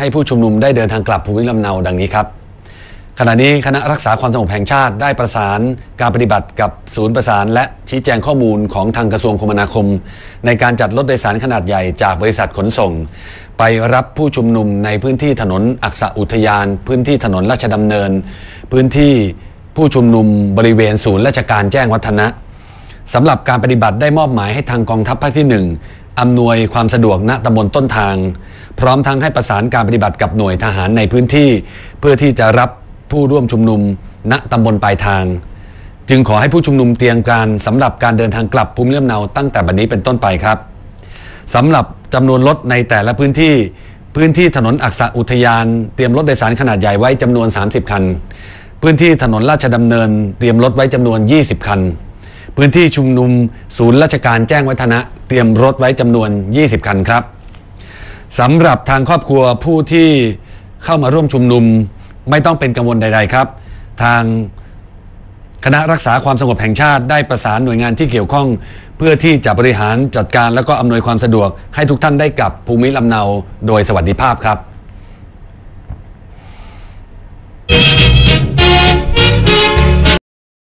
ให้ผู้ชุมนุมได้เดินทางกลับภูมิลำเนาดังนี้ครับ ขณะนี้คณะรักษาความสงบแห่งชาติได้ประสานการปฏิบัติกับศูนย์ประสาน และชี้แจงข้อมูลของทางกระทรวงคมนาคม ในการจัดรถโดยสารขนาดใหญ่จากบริษัทขนส่ง ไปรับผู้ชุมนุมในพื้นที่ถนนอักษะอุทยาน พื้นที่ถนนราชดำเนิน พื้นที่ผู้ชุมนุมบริเวณศูนย์ราชการแจ้งวัฒนะสำหรับการปฏิบัติได้มอบหมายให้ทางกองทัพภาคที่ 1อำนวยความสะดวกณตำบลต้นทาง พร้อมทั้งให้ประสานการปฏิบัติกับหน่วยทหารในพื้นที่ เพื่อที่จะรับผู้ร่วมชุมนุมณตำบลปลายทาง จึงขอให้ผู้ชุมนุมเตรียมการสำหรับการเดินทางกลับภูมิลำเนาตั้งแต่บัดนี้เป็นต้นไปครับสำหรับจำนวนรถในแต่ละพื้นที่ พื้นที่ถนนอักษะอุทยาน เตรียมรถโดยสารขนาดใหญ่ไว้จำนวน 30 คัน พื้นที่ถนนราชดำเนิน เตรียมรถไว้จำนวน 20 คัน พื้นที่ชุมนุม ศูนย์ราชการแจ้งวัฒนะ เตรียมรถไว้จำนวน 20 คันครับ สำหรับทางครอบครัวผู้ที่เข้ามาร่วมชุมนุมไม่ต้องเป็นกังวลใด ๆ ครับ ทางคณะรักษาความสงบแห่งชาติได้ประสานหน่วยงานที่เกี่ยวข้อง เพื่อที่จะบริหารจัดการและก็อำนวยความสะดวก ให้ทุกท่านได้กลับภูมิลำเนาโดยสวัสดิภาพครับ